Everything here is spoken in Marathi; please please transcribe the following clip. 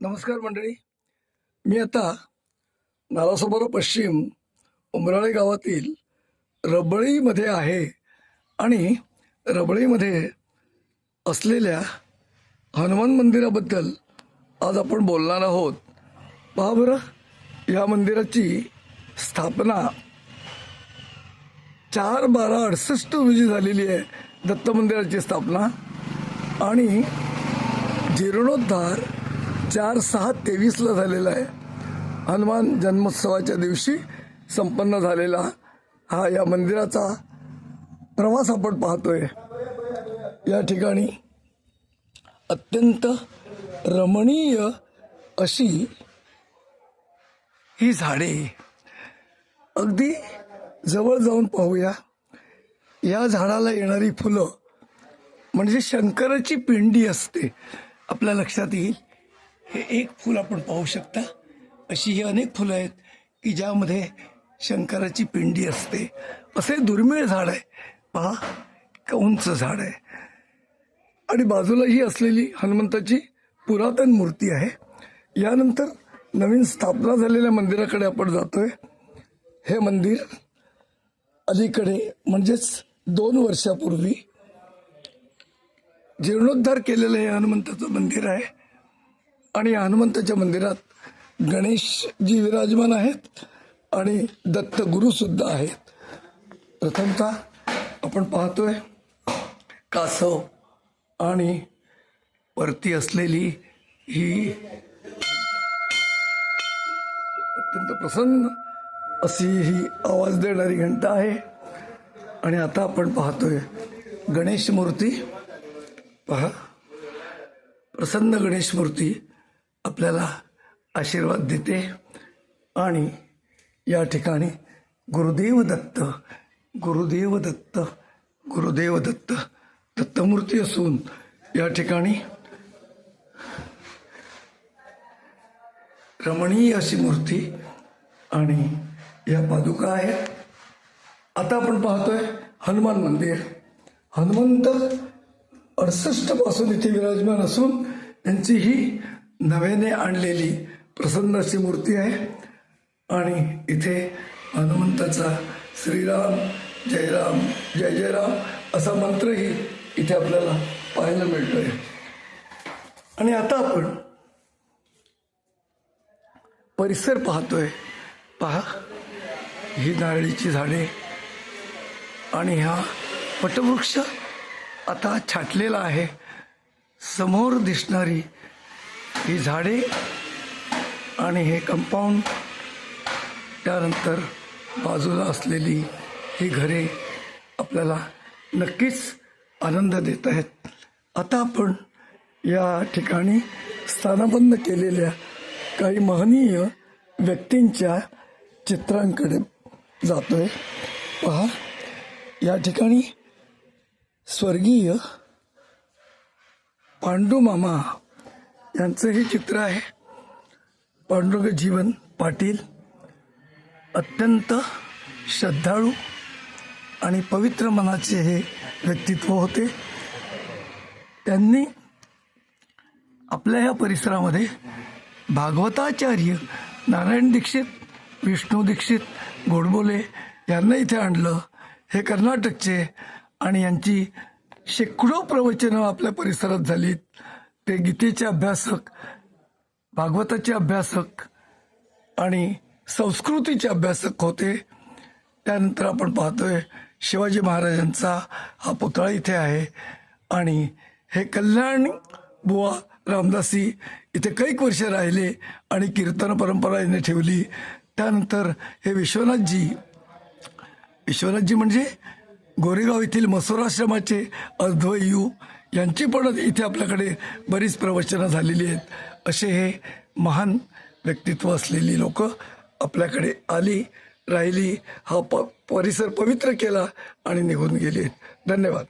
नमस्कार मंडळी. मी आता नालासोबारा पश्चिम उमराळे गावातील रबळीमध्ये आहे आणि रबळीमध्ये असलेल्या हनुमान मंदिराबद्दल आज आपण बोलणार आहोत. पहा बरं या मंदिराची स्थापना चार बारा अडसष्ट रोजी झालेली आहे दत्त मंदिराची स्थापना आणि जीर्णोद्धार चार सहा तेवीसला झालेला आहे. हनुमान जन्मोत्सवाच्या दिवशी संपन्न झालेला हा या मंदिराचा प्रवास आपण पाहतोय. या ठिकाणी अत्यंत रमणीय अशी ही झाडे. अगदी जवळ जाऊन पाहूया. या झाडाला येणारी फुलं म्हणजे शंकराची पिंडी असते. आपल्या लक्षात येईल. हे एक फूल आपण पाहू शकता. अशी ही अनेक फुलं आहेत की ज्यामध्ये शंकराची पिंडी असते. असे दुर्मिळ झाड आहे. पहा इतकं उंच झाड आहे. आणि बाजूला ही असलेली हनुमंताची पुरातन मूर्ती आहे. यानंतर नवीन स्थापना झालेल्या मंदिराकडे आपण जातोय. हे मंदिर अलीकडे म्हणजेच दोन वर्षापूर्वी जीर्णोद्धार केलेलं हे हनुमंताचं मंदिर आहे. आणि हनुमंताच्या मंदिरात गणेशजी विराजमान आहेत आणि दत्त आहेत. प्रथमतः आपण पाहतोय कासव आणि वरती असलेली ही अत्यंत प्रसन्न अशी ही आवाज देणारी घंटा आहे. आणि आता आपण पाहतोय गणेश मूर्ती. पहा प्रसन्न गणेश मूर्ती. आपल्याला आशीर्वाद देते आणि या ठिकाणी गुरुदेव दत्त गुरुदेव दत्त गुरुदेव दत्त दत्तमूर्ती असून या ठिकाणी रमणीय अशी मूर्ती आणि या पादुका आहेत. आता आपण पाहतोय हनुमान मंदिर. हनुमंत अडसष्टपासून इथे विराजमान असून त्यांची ही नव्याने आणलेली प्रसन्न अशी मूर्ती आहे. आणि इथे हनुमंताचा श्रीराम जयराम जय जयराम असा मंत्रही इथे आपल्याला पाहायला मिळतोय. आणि आता आपण परिसर पाहतोय. पहा ही नारळीची झाडे आणि हा वटवृक्ष आता छाटलेला आहे. समोर दिसणारी ही झाडे आणि हे कंपाऊंड त्यानंतर बाजूला असलेली ही घरे आपल्याला नक्कीच आनंद देत आहेत. आता आपण या ठिकाणी स्थानबंद केलेल्या काही महनीय व्यक्तींच्या चित्रांकडे जातोय. पहा या ठिकाणी स्वर्गीय पांडू मामा यांचं हे चित्र आहे. पांडुरंग जीवन पाटील अत्यंत श्रद्धाळू आणि पवित्र मनाचे हे व्यक्तित्व होते. त्यांनी आपल्या या परिसरामध्ये भागवताचार्य नारायण दीक्षित विष्णू दीक्षित गोडबोले यांना इथे आणलं. हे कर्नाटकचे आणि यांची शेकडो प्रवचनं आपल्या परिसरात झालीत. ते गीतेचे अभ्यासक भागवताचे अभ्यासक आणि संस्कृतीचे अभ्यासक होते. त्यानंतर आपण पाहतोय शिवाजी महाराजांचा हा पुतळा इथे आहे. आणि हे कल्याण बुवा रामदासी इथे कैक वर्ष राहिले आणि कीर्तन परंपरा यांनी ठेवली. त्यानंतर हे विश्वनाथजी विश्वनाथजी म्हणजे गोरेगाव येथील मसुराश्रमाचे अद्वयू यांची पण इथे आपल्याकडे बरीच प्रवचनं झालेली आहेत. असे हे महान व्यक्तित्व असलेली लोक आपल्याकडे आली राहिली हा प परिसर पवित्र केला आणि निघून गेली धन्यवाद.